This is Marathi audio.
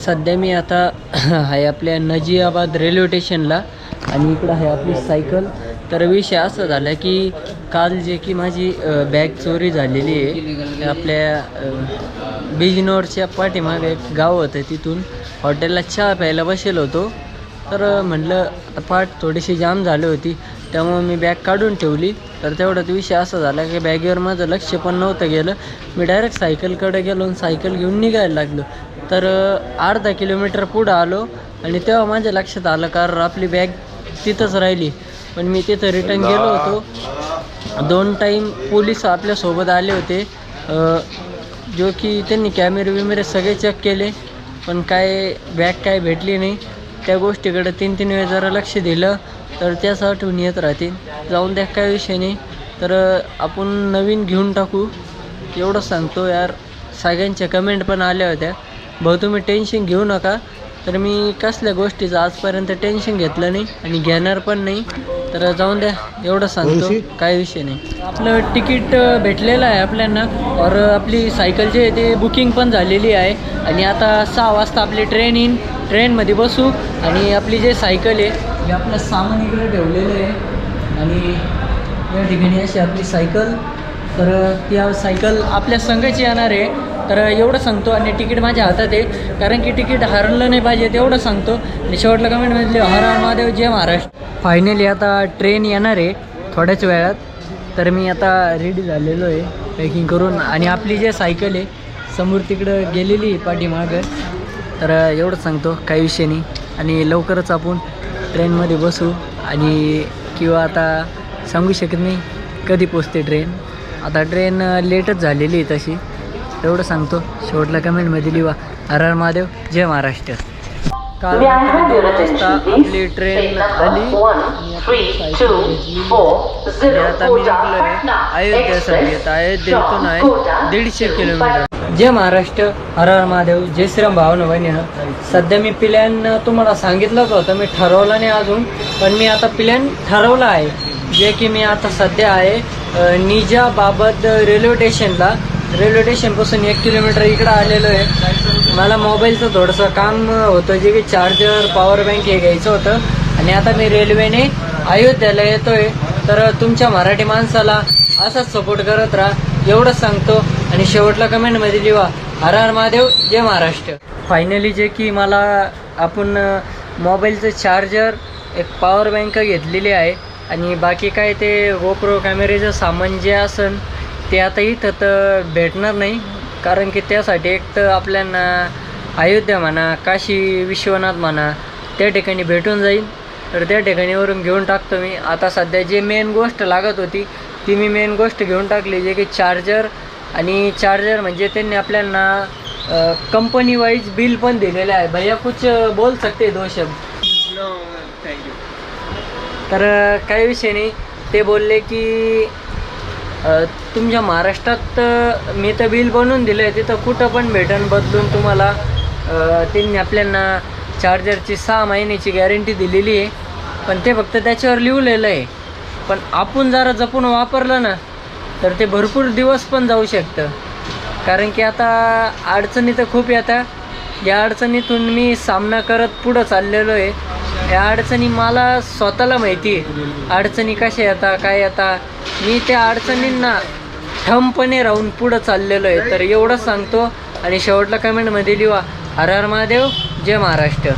सध्या मी आता आहे आपल्या नजियाबाद रेल्वे स्टेशनला आणि इकडं आहे आपली सायकल. तर विषय असं झाला की काल जे की माझी बॅग चोरी झालेली आहे. आपल्या बिजनोरच्या पाठीमागे एक गाव होतं तिथून हॉटेलला चहा प्यायला बसेल होतो. तर म्हणलं म्हटलं आता पाठ थोडीशी जाम झाली होती. त्यामुळे मी बॅग काढून ठेवली. तर तेवढ्यात विषय असा झाला की बॅगेवर माझं लक्ष पण नव्हतं गेलं. मी डायरेक्ट सायकलकडे गेलो आणि सायकल घेऊन निघायला लागलो. तर अर्धा किलोमीटर पुढं आलो आणि तेव्हा माझ्या लक्षात आलं कारण आपली बॅग तिथंच राहिली. पण मी तिथं रिटर्न गेलो होतो. दोन टाईम पोलीस आपल्यासोबत आले होते. जो की त्यांनी कॅमेरे विमेरे सगळे चेक केले पण काय बॅग काय भेटली नाही. त्या गोष्टीकडे तीन तीन वेळ जरा लक्ष दिलं तर त्याच आठवून येत राहतील जाऊन द्या काय विषय नाही. तर आपण नवीन घेऊन टाकू. एवढं सांगतो यार. सगळ्यांच्या कमेंट पण आल्या होत्या. भाऊ तुम्ही टेन्शन घेऊ नका. तर मी कसल्या गोष्टीचं आजपर्यंत टेन्शन घेतलं नाही आणि घेणार पण नाही. तर जाऊन द्या एवढं सांगतो काय विषय नाही. आपलं तिकीट भेटलेलं आहे आपल्याला और आपली सायकल जे आहे ते बुकिंग पण झालेली आहे. आणि आता सहा वाजता आपली ट्रेन येईन. ट्रेनमध्ये बसू. आणि आपली जे सायकल आहे हे आपलं सामान इकडे ठेवलेलं आहे. आणि या ठिकाणी अशी आपली सायकल तर त्या सायकल आपल्या संघाची येणार आहे. तर एवढं सांगतो आणि तिकीट माझ्या हातात आहे. कारण की तिकीट हरलं नाही पाहिजे तेवढं सांगतो. आणि शेवटला कमेंट हर हर महादेव जय महाराष्ट्र. फायनली आता ट्रेन येणार आहे थोड्याच वेळात. तर मी आता रेडी झालेलो आहे पॅकिंग करून. आणि आपली जे सायकल आहे समोर तिकडं गेलेली आहे पाठीमागं. तर एवढंच सांगतो काही विषय नाही. आणि लवकरच आपण ट्रेनमध्ये बसू. आणि किंवा आता सांगू शकत नाही कधी पोचते ट्रेन आता ट्रेन लेटच झालेली आहे तशी. एवढं सांगतो. शेवटला कमेंटमध्ये लिहा. हर हर महादेव जय महाराष्ट्र. काल वाजता आपली ट्रेन आली आता मी निघलो आहे अयोध्येसाठी आता अयोध्येतून आहे दीडशे किलोमीटर. जय महाराष्ट्र हर हर महादेव जय श्रीराम भावना बहिणीनं सध्या मी प्लॅन तुम्हाला सांगितलंच होतं मी ठरवलं नाही अजून पण मी आता प्लॅन ठरवलं आहे. जे की मी आता सध्या आहे निजाबाबत रेल्वे स्टेशनला रेल्वे स्टेशनपासून एक किलोमीटर इकडं आलेलो आहे. मला मोबाईलचं थोडंसं काम होतं जे की चार्जर पॉवर बँक हे घ्यायचं होतं. आणि आता मी रेल्वेने अयोध्याला येतोय. तर तुमच्या मराठी माणसाला असाच सपोर्ट करत राहा. एवढंच सांगतो. आणि शेवटला कमेंटमध्ये लिहा हर हर महादेव जय महाराष्ट्र. फायनली जे की मला आपण मोबाईलचं चार्जर एक पॉवर बँक घेतलेली आहे. आणि बाकी काय ते गोप्रो कॅमेरेचं सामान जे असन ते आता इथं तर भेटणार नाही कारण की त्यासाठी एक तर आपल्याला अयोध्या म्हणा काशी विश्वनाथ म्हणा त्या ठिकाणी भेटून जाईल. तर त्या ठिकाणीवरून घेऊन टाकतो मी. आता सध्या जे मेन गोष्ट लागत होती ती मी मेन गोष्ट घेऊन टाकली जे की चार्जर आणि चार्जर म्हणजे त्यांनी आपल्याला कंपनी वाईज बिल पण दिलेलं आहे. भैया कुछ बोल सकते दो शब्द? तर काही विषय नाही. ते बोलले की तुमच्या महाराष्ट्रात मी तर बिल बनवून दिलं आहे तिथं कुठं पण भेटन बदलून तुम्हाला त्यांनी आपल्याला चार्जरची सहा महिन्याची गॅरंटी दिलेली आहे. पण ते फक्त त्याच्यावर लिहिलेलं आहे. पण आपण जरा जपून वापरलं ना तर ते भरपूर दिवस पण जाऊ शकतं. कारण की आता अडचणी तर खूप येतात या अडचणीतून मी सामना करत पुढं चाललेलो आहे. या अडचणी मला स्वतःला माहिती आहे. अडचणी कशा येतात काय येतात मी त्या अडचणींना ठामपणे राहून पुढं चाललेलो आहे. तर एवढंच सांगतो आणि शेवटला कमेंटमध्ये लिहा हर हर महादेव जय महाराष्ट्र.